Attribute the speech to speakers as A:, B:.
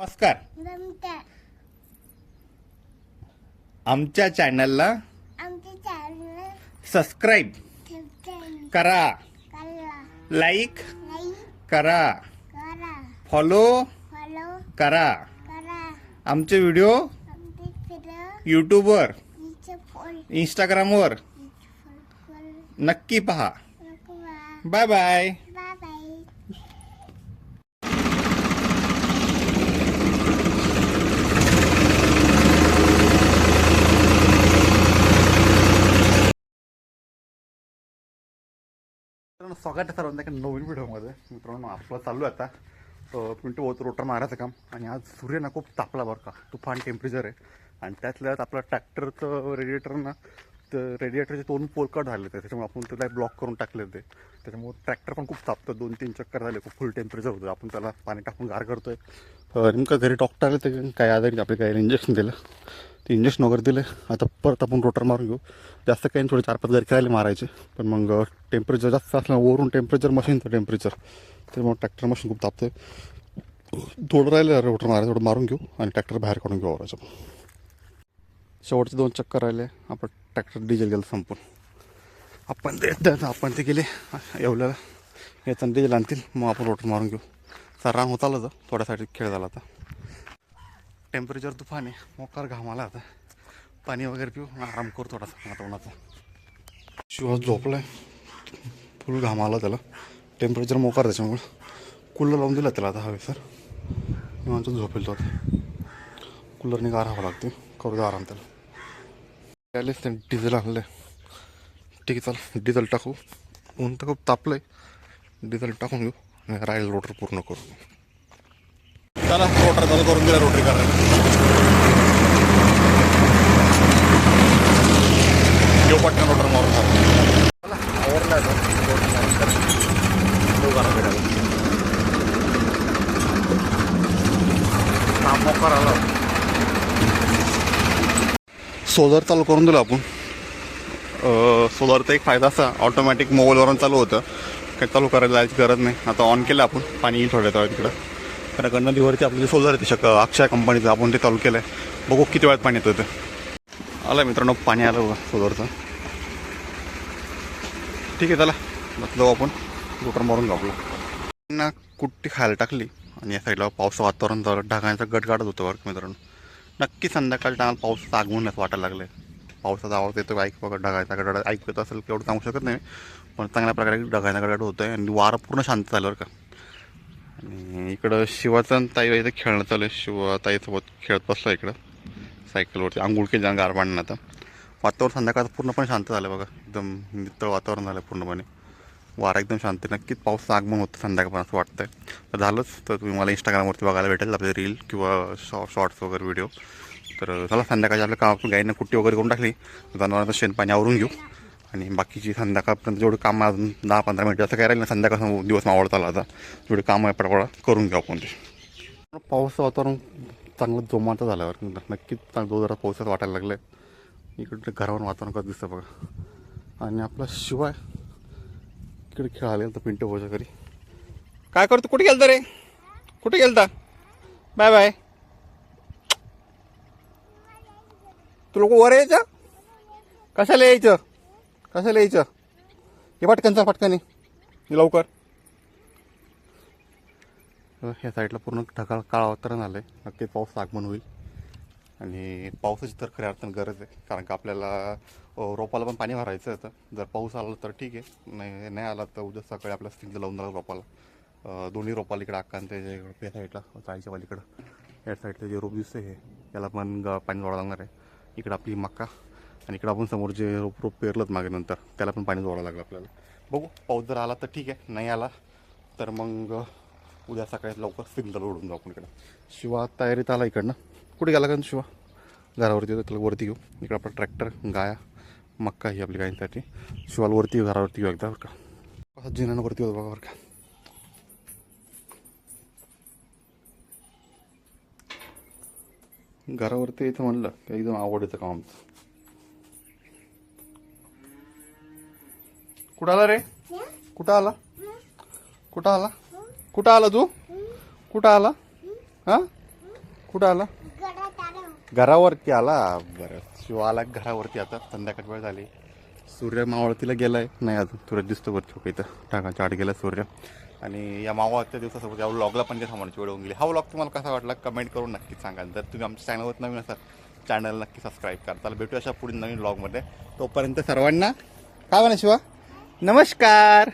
A: नमस्कार. आमच्या चॅनलला सबस्क्राईब करा. लाईक करा. फॉलो करा. आमचे व्हिडिओ यूट्यूबवर इंस्टाग्रामवर नक्की पहा. बाय बाय
B: मित्रांनो स्वागत आहे सर्वांना एका नवीन व्हिडिओमध्ये. मित्रांनो आपलं चालू आहे आता. अं, पिंटू होत रोटर मारायचं काम. आणि आज सूर्य ना खूप तापला बरं का. तुफान टेम्परेचर आहे. आणि त्यातल्या आपलं ट्रॅक्टरचं रेडिएटर ना तर रेडिएटरचे दोन पोल कट झाले होते. त्याच्यामुळे आपण त्याला ब्लॉक करून टाकले होते. त्याच्यामुळे ट्रॅक्टर पण खूप तापतं. दोन तीन चक्कर झाले. खूप फुल टेम्परेचर होतं. आपण त्याला पाणी टाकून गार करतोय. नेमकं घरी डॉक्टर आले ते काय आजारी आपल्या काय इंजेक्शन दिलं? ते इंजेक्शन वगैरे दिले. आता परत आपण रोटर मारून घेऊ. जास्त काही थोडे चार पाच घरी करायला मारायचे. पण मग टेम्परेचर जास्त असलं वरून टेम्परेचर मशीनचं टेम्परेचर त्यामुळे ट्रॅक्टर मशीन खूप तापतं थोडं राहिलं रोटर मारायचं थोडं मारून घेऊ आणि ट्रॅक्टर बाहेर काढून घेऊ आवरायचं. शेवटचे दोन चक्कर राहिले. आपण ट्रॅक्टर डिझेल गेलं संपून. आपण ते आपण ते गेले एवढ्याला येताना डिझेल आणतील. मग आपण रोटर मारून घेऊ. सर रांग होत आलं तर थोड्यासाठी खेळ झाला आता टेम्परेचर तुफान आहे. मोकार घाम आला आता. पाणी वगैरे पिऊ आणि आराम करू थोडासा आता उन्हाचा शिवाज झोपलाय. फुल घाम आला त्याला. टेम्परेचर मोकार त्याच्यामुळं. कूलर लावून दिला त्याला आता हवे सर निवांत झोपेल तो आता. कूलरने गारावं लागते. करू द्या आराम त्याला. त्यालेच ते डिझेल आणलं ठीक आहे चल डिझेल टाकू. ऊन तर खूप तापलं आहे डिझेल टाकून घेऊ आणि राहील रोटर पूर्ण करू. चला रोटर चालू करून दिला रोटरी करायला घेऊ पटकन रोटर मारून झाला चला आवरला सोलर चालू करून दिलं आपण. सोलरचा एक फायदा असा ऑटोमॅटिक मोबाईलवरून चालू होतं. काही चालू करायला जायची गरज नाही. आता ऑन केलं आपण. पाणी येईल थोड्या तिकडं. कारण का नदीवरती आपलं जे सोलर आहे ते शक अक्षय कंपनीचं आपण ते चालू केलं आहे बघू किती वेळात पाणी येतं ते. आलं मित्रांनो पाणी आलं बघा सोलरचं ठीक आहे चला. मग जाऊ आपण. मोटर मारून जाऊ त्यांना कुट्टी खायला टाकली आणि या साईडला पावसाचं वातावरण झालं ढगांचा गटगाडत होतं बरं मित्रांनो. नक्की संध्याकाळी टायमाला पावसाचं आगमनच वाटायला लागलं पावसाचा आवाज येतो ऐक बघा ढगायचा गडाड ऐकत असेल केवढं सांगू शकत नाही पण चांगल्या प्रकारे ढगायचा गडाड होतं आहे आणि वारं पूर्ण शांत झालं बरं का. आणि इकडं शिवाचं आणि ताई इथं खेळणं चालू आहे. शिवा ताईसोबत खेळत बसलो इकडं. सायकलवरती आंघोळ केली गार पाण्यानं आता. वातावरण संध्याकाळचं पूर्णपणे शांत झालं बघा. एकदम नितळ वातावरण झालं पूर्णपणे. वारा एकदम शांत नक्कीच पाऊस आगमन होतं संध्याकाळपर्यंत असं वाटतं तर झालंच. तर तुम्ही मला इंस्टाग्रामवरती बघायला भेटेल आपले रील किंवा शॉ शॉर्ट्स वगैरे व्हिडिओ तर चला संध्याकाळच्या आपल्या काम आपण गाईनं कुट्टी वगैरे करून टाकली. जनावरांचं शेणपाणी आवरून घेऊ. आणि बाकीची संध्याकाळपर्यंत जेवढं काम अजून दहा पंधरा मिनटं असं काय राहिलं ना संध्याकाळ दिवस मावळत आला आता. जेवढे काम आहे पटापडा करून घेऊ आपण ते पाऊस वातावरण चांगलं जोमाचं झाल्यावर नक्कीच चांगलं जरा पावसाचं वाटायला लागलं आहे इकडे घरावर वातावरण कसं दिसतं बघा. आणि आपला शिवाय इकडे खेळायला गेलं तर पिंटू भाऊच्या घरी. काय करतो? कुठे गेलता रे? कुठे गेलता? Bye bye. तू लोक वर यायचं कशाला यायचं कसं यायचं? हे पटकन चल पटकन लवकर. ह्या साईडला पूर्ण ढगाळ काळा वातावरण आलं आहे नक्कीच पाऊस आगमन होईल. आणि पावसाची तर खऱ्या अर्थानं गरज आहे. कारण का आपल्याला रोपाला पण पाणी भरायचं आहे जर पाऊस आला तर ठीक आहे. नाही नाही आला तर उद्या सकाळी आपल्या स्टिंग लावून जाणार रोपाला. दोन्ही रोपाला इकडं अक्कांत या साईडला चाळीच्या वालीकडं या साईडला जे रोप दिसतं हे याला पण ग- पाणी जोडा लागणार आहे. इकडं आपली मक्का. आणि इकडं आपण समोर जे रोप रोप पेरलं मागे नंतर त्याला पण पाणी जोडावं लागलं आपल्याला. बघू पाऊस जर आला तर ठीक आहे नाही आला तर मग उद्या सकाळी लवकर सिग्नल ओढून जाऊ आपण इकडं. शिवा तयारीत आला इकडनं. कुठे गेला का शिवा? घरावरती येतो त्याला वरती घेऊ. इकडं आपला ट्रॅक्टर गाया मक्का ही आपली गायींसाठी. शिवाला वरती घेऊ, घरावरती घेऊ एकदा बरं का. असं जिन्यानं वरती बघा बरं का. घरावरती यायचं म्हणलं की एकदम आवडीचं काम. आमचं कुठं आला रे? कुठं आला? कुठं आला? कुठं आला तू? कुठं आला? हा? कुठं आला?
C: आलो
B: घरावरती आला. बरं शिव आला घरावरती आता. संध्याकाळ वेळ झाली. सूर्य मावळतीला गेलाय. नाही अजून. सूर्य दिसतो वरती बघ इथं. टाकाच्या आड गेला सूर्य. आणि या मावळत्या दिवसासोबत या व्लॉगला पण थांबण्याची वेळ होऊन गेली. हा व्लॉग तुम्हाला कसा वाटला? कमेंट करून नक्कीच सांगा. जर तुम्ही आमच्या चॅनलवर नवीन असाल चॅनल नक्की सबस्क्राईब करा. त्याला भेटू अशा पुढील नवीन व्लॉगमध्ये तोपर्यंत सर्वांना काय म्हणा शिवा? नमस्कार